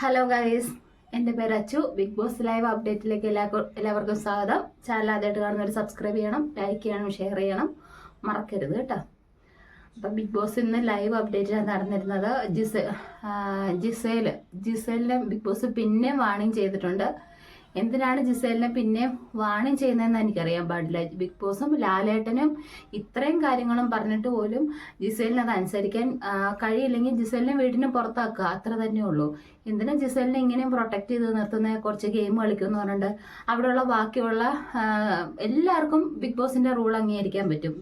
Hello guys എന്റെ പേര് Achu. Big Boss live അപ്ഡേറ്റിലേക്ക് എല്ലാവർക്കും എല്ലാവർക്കും സ്വാഗതം. ചാനൽ ആദ്യമായിട്ട് കാണുന്നവർ സബ്സ്ക്രൈബ് ചെയ്യണം ലൈക്ക് ചെയ്യണം ഷെയർ ചെയ്യണം. മറക്കരുത് കേട്ടോ. അപ്പം ബിഗ് ബോസ് ഇന്ന് ലൈവ് അപ്ഡേറ്റിലാണ് നടന്നിരുന്നത്. ജിസ ജിസേൽ ജിസേലിനെ ബിഗ് ബോസ് പിന്നെ വാണിംഗ് ചെയ്തിട്ടുണ്ട്. എന്തിനാണ് ജിസേലിനെ പിന്നെ വാണിംഗ് ചെയ്യുന്നതെന്ന് എനിക്കറിയാൻ പാടില്ല. ബിഗ് ബോസും ലാലേട്ടനും ഇത്രയും കാര്യങ്ങളും പറഞ്ഞിട്ട് പോലും ജിസേലിന് അത് അനുസരിക്കാൻ കഴിയില്ലെങ്കിൽ ജിസേലിനെ വീടിന് പുറത്താക്കുക. അത്ര തന്നെ ഉള്ളൂ. എന്തിനാ ജിസേലിനെ ഇങ്ങനെയും പ്രൊട്ടക്ട് ചെയ്ത് നിർത്തുന്ന? കുറച്ച് ഗെയിം കളിക്കും എന്ന് പറഞ്ഞിട്ട് അവിടെയുള്ള ബാക്കിയുള്ള എല്ലാവർക്കും ബിഗ് ബോസിന്റെ റൂൾ അംഗീകരിക്കാൻ പറ്റും.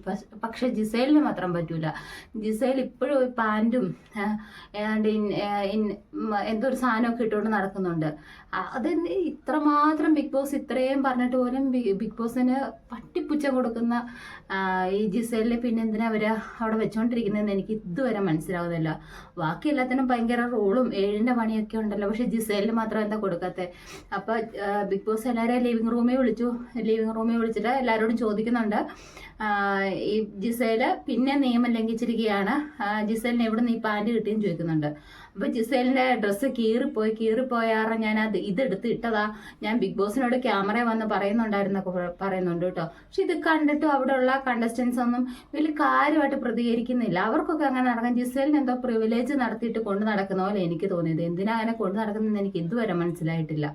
പക്ഷെ ജിസേലിന് മാത്രം പറ്റൂല. ജിസേൽ ഇപ്പോഴും ഒരു പാന്റും എന്തോ ഒരു സാധനമൊക്കെ ഇട്ടുകൊണ്ട് നടക്കുന്നുണ്ട്. അത് ഇത്രമാത്രം ബിഗ് ബോസ് ഇത്രയും പറഞ്ഞിട്ട് പോലും ബിഗ് ബോസിന് പട്ടിപ്പുച്ച കൊടുക്കുന്ന ഈ ജിസേലിൽ പിന്നെ എന്തിനാ അവർ അവിടെ വെച്ചോണ്ടിരിക്കുന്നതെന്ന് എനിക്ക് ഇതുവരെ മനസ്സിലാവുന്നില്ല. ബാക്കി എല്ലാത്തിനും ഭയങ്കര റോളും ഏഴിന്റെ പണിയൊക്കെ ഉണ്ടല്ലോ. പക്ഷേ ജിസേലിന് മാത്രം എന്താ കൊടുക്കാത്തത് അപ്പോൾ ബിഗ് ബോസ് എല്ലാവരെയും ലിവിംഗ് റൂമിൽ വിളിച്ചു. ലിവിംഗ് റൂമിൽ വിളിച്ചിട്ട് എല്ലാവരോടും ചോദിക്കുന്നുണ്ട്. ഈ ജിസേൽ പിന്നെ നിയമം ലംഘിച്ചിരിക്കുകയാണ്. ജിസേലിന് എവിടെ നിന്ന് ഈ പാന്റ് കിട്ടിയെന്ന് ചോദിക്കുന്നുണ്ട്. അപ്പൊ ജിസേലിന്റെ ഡ്രസ്സ് കീറിപ്പോയി കീറിപ്പോയാറ ഞാൻ അത് ഇതെടുത്ത് ഇട്ടതാ. ഞാൻ ബിഗ് ബോസിനോട് ക്യാമറ വന്ന് പറയുന്നുണ്ടായിരുന്നൊക്കെ പറയുന്നുണ്ട് കേട്ടോ. പക്ഷെ ഇത് കണ്ടിട്ടും അവിടെയുള്ള കണ്ടസ്റ്റൻസ് ഒന്നും വലിയ കാര്യമായിട്ട് പ്രതികരിക്കുന്നില്ല. അവർക്കൊക്കെ അങ്ങനെ നടക്കാൻ ജിസേലിന് എന്തോ പ്രിവിലേജ് നടത്തിയിട്ട് കൊണ്ടു നടക്കുന്ന പോലെ എനിക്ക് തോന്നിയത്. എന്തിനാ അങ്ങനെ കൊണ്ടു നടക്കുന്നതെന്ന് എനിക്ക് ഇതുവരെ മനസ്സിലായിട്ടില്ല.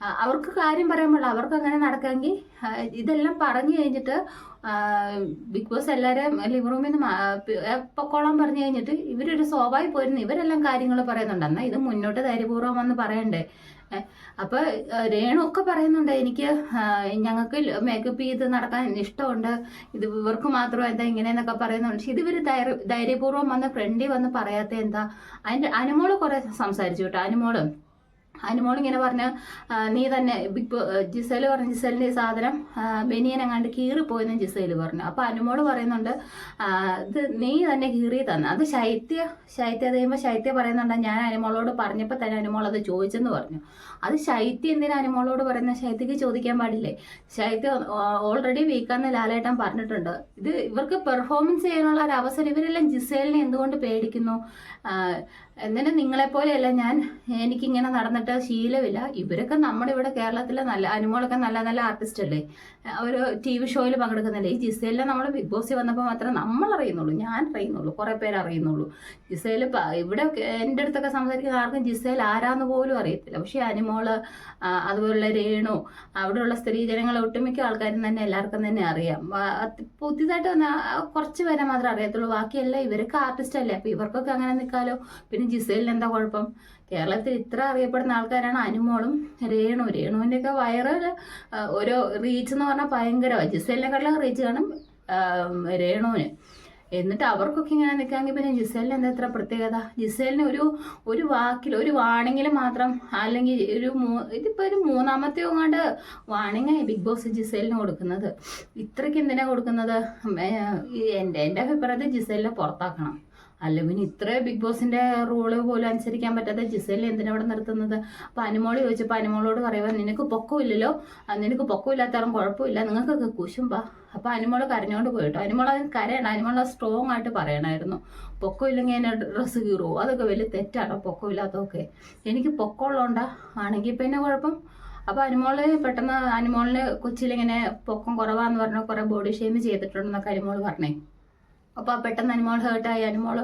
അവർക്ക് കാര്യം പറയാൻ പാടില്ല. അവർക്ക് അങ്ങനെ നടക്കാമെങ്കിൽ ഇതെല്ലാം പറഞ്ഞു കഴിഞ്ഞിട്ട് ബിഗ് ബോസ് എല്ലാവരും ലിവ് റൂമിൽ നിന്ന് എപ്പോളം പറഞ്ഞു കഴിഞ്ഞിട്ട് ഇവരൊരു സ്വാഭാവിക പോയിരുന്നു. ഇവരെല്ലാം കാര്യങ്ങൾ പറയുന്നുണ്ട്. എന്നാൽ ഇത് മുന്നോട്ട് ധൈര്യപൂർവം വന്ന് പറയണ്ടേ അപ്പൊ ആ, രേണു ഒക്കെ പറയുന്നുണ്ട് എനിക്ക് ഞങ്ങൾക്ക് മേക്കപ്പ് ചെയ്ത് നടക്കാൻ ഇഷ്ടമുണ്ട്. ഇത് ഇവർക്ക് മാത്രം എന്താ ഇങ്ങനെയെന്നൊക്കെ പറയുന്നുണ്ട്. പക്ഷെ ഇത് ഇവർ ധൈര്യ ധൈര്യപൂർവം വന്ന് ഫ്രണ്ടി വന്ന് പറയാത്ത എന്താ? അതിന്റെ അനുമോൾ കുറെ സംസാരിച്ചു കേട്ടോ. അനുമോൾ. അനുമോൾ ഇങ്ങനെ പറഞ്ഞ നീ തന്നെ ബിഗ് ജിസേൽ പറഞ്ഞു ജിസേലിന്റെ സാധനം ബനിയൻ അങ്ങാണ്ട് കീറിപ്പോയെന്ന് ജിസേൽ പറഞ്ഞു. അപ്പോൾ അനുമോൾ പറയുന്നുണ്ട് ഇത് നീ തന്നെ കീറി തന്നെ. അത് ശൈത്യ ശൈത്യ കഴിയുമ്പോൾ ശൈത്യ പറയുന്നുണ്ട്. ഞാൻ അനുമോളോട് പറഞ്ഞപ്പോൾ തന്നെ അനുമോൾ അത് ചോദിച്ചെന്ന് പറഞ്ഞു. അത് ശൈത്യ എന്തിനാ അനുമോളോട് പറയുന്ന? ശൈത്യക്ക് ചോദിക്കാൻ പാടില്ലേ? ശൈത്യ ഓൾറെഡി വീക്കാന്ന് ലാലേട്ടൻ പറഞ്ഞിട്ടുണ്ട്. ഇത് ഇവർക്ക് പെർഫോമൻസ് ചെയ്യാനുള്ള ഒരു അവസരം. ഇവരെല്ലാം ജിസേലിനെ എന്തുകൊണ്ട് പേടിക്കുന്നു? എന്നിട്ട് നിങ്ങളെപ്പോലെയല്ല ഞാൻ എനിക്കിങ്ങനെ നടന്നിട്ട് ശീലമില്ല. ഇവരൊക്കെ നമ്മുടെ ഇവിടെ കേരളത്തിലെ നല്ല അനുമോളൊക്കെ നല്ല നല്ല ആർട്ടിസ്റ്റ് അല്ലേ? ഒരു ടി വി ഷോയിൽ പങ്കെടുക്കുന്നില്ല ഈ ജിസയിലെ നമ്മൾ ബിഗ് ബോസിൽ വന്നപ്പോൾ മാത്രമേ നമ്മൾ അറിയുന്നുള്ളൂ. ഞാൻ അറിയുന്നുള്ളൂ. കുറേ പേര് അറിയുന്നുള്ളൂ. ജിസയിൽ ഇവിടെ എന്റെ അടുത്തൊക്കെ സംസാരിക്കുന്ന ആർക്കും ജിസയിൽ ആരാന്ന് പോലും അറിയത്തില്ല. പക്ഷേ അനുമോൾ അതുപോലുള്ള രേണു അവിടെയുള്ള സ്ത്രീജനങ്ങളെ ഒട്ടുമിക്ക ആൾക്കാരും തന്നെ എല്ലാവർക്കും തന്നെ അറിയാം. പുതിയതായിട്ട് വന്ന കുറച്ച് പേരെ മാത്രമേ അറിയത്തുള്ളൂ. ബാക്കിയെല്ലാം ഇവരൊക്കെ ആർട്ടിസ്റ്റ് അല്ലേ? അപ്പൊ ഇവർക്കൊക്കെ അങ്ങനെ നിൽക്കാലോ? പിന്നെ ജിസയിലിന് എന്താ കുഴപ്പം? കേരളത്തിൽ ഇത്ര അറിയപ്പെടുന്ന ആൾക്കാരാണ് അനുമോളും രേണു. രേണുവിന്റെയൊക്കെ വയറ് ഓരോ റീച്ച് എന്ന് പറഞ്ഞാൽ ഭയങ്കര ജിസേലിനെക്കാളും റീച്ച് കാണും രേണുവിന്. എന്നിട്ട് അവർക്കൊക്കെ ഇങ്ങനെ നിൽക്കാമെങ്കിൽ പിന്നെ ജിസേലിന് എന്താ ഇത്ര പ്രത്യേകത? ജിസേലിന് ഒരു ഒരു വാക്കിൽ ഒരു വാണിങ്ങിൽ മാത്രം അല്ലെങ്കിൽ ഒരു മൂ ഇതിപ്പോൾ ഒരു മൂന്നാമത്തെ എങ്ങാണ്ട് വാണിങ്ങായി ബിഗ് ബോസ് ജിസേലിന് കൊടുക്കുന്നത്. ഇത്രയ്ക്ക് എന്തിനാണ് കൊടുക്കുന്നത്? എന്റെ എന്റെ അഭിപ്രായത്തിൽ ജിസേലിനെ പുറത്താക്കണം. അല്ല പിന്നെ ഇത്ര ബിഗ് ബോസിന്റെ റൂൾ പോലും അനുസരിക്കാൻ പറ്റാത്ത ജിസേലിനെ എന്തിനാ അവിടെ നിർത്തുന്നത്? അപ്പൊ അനുമോൾ ചോദിച്ചപ്പോൾ അനുമോളോട് പറയുമ്പോൾ നിനക്ക് പൊക്കമില്ലല്ലോ നിനക്ക് പൊക്കമില്ലാത്തവരും കുഴപ്പമില്ല. നിങ്ങൾക്കൊക്കെ കുശുമ്പാ. അപ്പൊ അനുമോൾ കരഞ്ഞോണ്ട് പോയിട്ടോ. അനുമോൾ അതിന് കരയണം അനുമോൾ സ്ട്രോങ് ആയിട്ട് പറയണമായിരുന്നു പൊക്കമില്ലെങ്കിൽ എന്നെ ഡ്രസ്സ് കീറുമോ അതൊക്കെ വലിയ തെറ്റാണോ പൊക്കമില്ലാത്തതൊക്കെ എനിക്ക് പൊക്കമുള്ളതുകൊണ്ടാ ആണെങ്കിൽ പിന്നെ കുഴപ്പം. അപ്പൊ അനുമോൾ പെട്ടെന്ന് അനുമോളിന് കൊച്ചിയിലിങ്ങനെ പൊക്കം കുറവാന്ന് പറഞ്ഞ കുറെ ബോഡി ഷെയിം ചെയ്തിട്ടുണ്ടെന്നൊക്കെ അനുമോൾ പറഞ്ഞേ. അപ്പോൾ പെട്ടെന്ന് അനുമോൾ ഹേർട്ടായി അനുമോൾ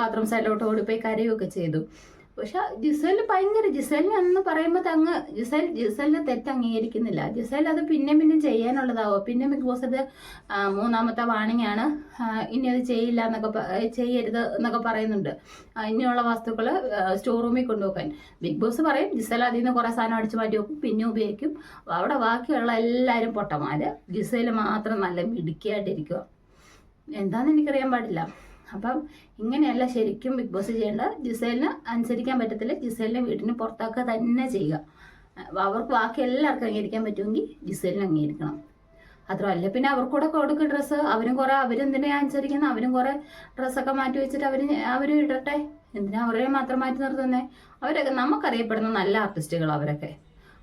ബാത്റൂം സൈഡിലോട്ട് ഓടിപ്പോയി കരയുകയൊക്കെ ചെയ്തു. പക്ഷെ ജിസേലിന് ഭയങ്കര ജിസേലിന് അന്ന് പറയുമ്പോൾ അങ്ങ് ജിസേൽ ജിസേലിനെ തെറ്റ് അംഗീകരിക്കുന്നില്ല ജിസേൽ അത് പിന്നെ പിന്നെ ചെയ്യാനുള്ളതാവോ? പിന്നെ ബിഗ് ബോസ് അത് മൂന്നാമത്തെ വാണിംഗ് ആണ്. ഇനി അത് ചെയ്യില്ല എന്നൊക്കെ ചെയ്യരുത് എന്നൊക്കെ പറയുന്നുണ്ട്. ഇനിയുള്ള വസ്തുക്കൾ സ്റ്റോർ റൂമിൽ കൊണ്ടുപോകാൻ ബിഗ് ബോസ് പറയും ജിസേൽ അതിൽ നിന്ന് കുറേ സാധനം അടിച്ചു മാറ്റി വെക്കും പിന്നെ ഉപയോഗിക്കും. അവിടെ ബാക്കിയുള്ള എല്ലാവരും പൊട്ടമാര് ജിസേൽ മാത്രം നല്ല മിടുക്കിയായിട്ടിരിക്കുക എന്താന്ന് എനിക്കറിയാൻ പാടില്ല. അപ്പം ഇങ്ങനെയല്ല ശരിക്കും ബിഗ് ബോസ് ചെയ്യേണ്ട. ജിസേലിന് അനുസരിക്കാൻ പറ്റത്തില്ല. ജിസേലിനെ വീട്ടിന് പുറത്താക്കുക തന്നെ ചെയ്യുക. അവർക്ക് ബാക്കി എല്ലാവർക്കും അംഗീകരിക്കാൻ പറ്റുമെങ്കിൽ ജിസേലിന് അംഗീകരിക്കണം. അത്രല്ല പിന്നെ അവർക്കൂടെ കൊടുക്കും ഡ്രസ്സ്. അവരും കുറെ അവരെന്തിനാ അനുസരിക്കുന്ന? അവരും കുറെ ഡ്രസ്സൊക്കെ മാറ്റി വെച്ചിട്ട് അവർ അവർ ഇടട്ടെ? എന്തിനാ അവരെ മാത്രം മാറ്റി നിർത്തുന്നേ? അവരൊക്കെ നമുക്കറിയപ്പെടുന്ന നല്ല ആർട്ടിസ്റ്റുകൾ അവരൊക്കെ.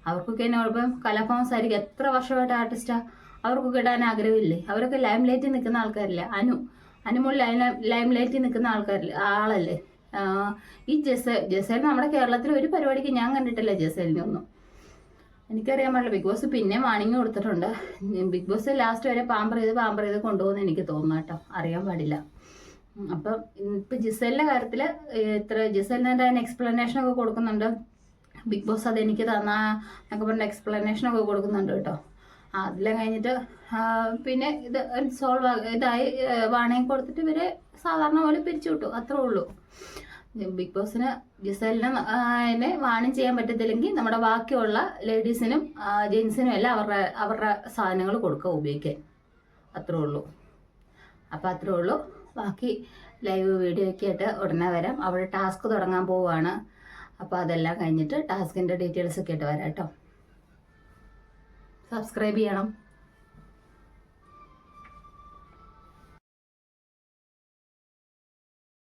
അവർക്കൊക്കെ എന്നെ കുഴപ്പം കലാഭവൻ സാരിക്ക് എത്ര വർഷമായിട്ട് ആർട്ടിസ്റ്റാ അവർക്കൊക്കെ കിടാൻ ആഗ്രഹമില്ലേ? അവരൊക്കെ ലൈം ലൈറ്റിൽ നിൽക്കുന്ന ആൾക്കാരില്ല? അനു. അനുമോൾ ലൈം ലൈം ലൈറ്റിൽ നിൽക്കുന്ന ആൾക്കാരില്ല? ആളല്ലേ? ഈ ജസ ജസേൽ നമ്മുടെ കേരളത്തിൽ ഒരു പരിപാടിക്ക് ഞാൻ കണ്ടിട്ടില്ല ജസേലിനൊന്നും എനിക്കറിയാൻ പാടില്ല. ബിഗ് ബോസ് പിന്നെ വാണിംഗ് കൊടുത്തിട്ടുണ്ട്. ബിഗ് ബോസ് ലാസ്റ്റ് വരെ പാമ്പർ ചെയ്ത് പാമ്പർ ചെയ്ത് കൊണ്ടുപോകുന്ന എനിക്ക് തോന്നുന്നു കേട്ടോ. അറിയാൻ പാടില്ല. അപ്പം ഇപ്പം ജിസേലിന്റെ കാര്യത്തിൽ ഇത്ര ജിസേലിന് അതിന് എക്സ്പ്ലനേഷൻ ഒക്കെ കൊടുക്കുന്നുണ്ട്. ബിഗ് ബോസ് അത് എനിക്ക് തന്ന എന്നൊക്കെ പറഞ്ഞ എക്സ്പ്ലനേഷൻ ഒക്കെ കൊടുക്കുന്നുണ്ട് കേട്ടോ. അതെല്ലാം കഴിഞ്ഞിട്ട് പിന്നെ ഇത് സോൾവ് ഇതായി വാണയം കൊടുത്തിട്ട് ഇവരെ സാധാരണ പോലെ പിരിച്ചു വിട്ടു. അത്രേ ഉള്ളൂ. ബിഗ് ബോസിന് ജിസലിനെ അതിനെ വാണിംഗ് ചെയ്യാൻ പറ്റത്തില്ലെങ്കിൽ നമ്മുടെ ബാക്കിയുള്ള ലേഡീസിനും ജെൻസിനും എല്ലാം അവരുടെ അവരുടെ സാധനങ്ങൾ കൊടുക്കുക ഉപയോഗിക്കാൻ. അത്രേ ഉള്ളൂ. അപ്പോൾ അത്രേ ഉള്ളൂ. ബാക്കി ലൈവ് വീഡിയോ ഒക്കെ ആയിട്ട് ഉടനെ വരാം. അവിടെ ടാസ്ക് തുടങ്ങാൻ പോവുകയാണ് അപ്പോൾ അതെല്ലാം കഴിഞ്ഞിട്ട് ടാസ്കിന്റെ ഡീറ്റെയിൽസ് ഒക്കെ ആയിട്ട് വരാം കേട്ടോ. സബ്സ്ക്രൈബ് ചെയ്യണം.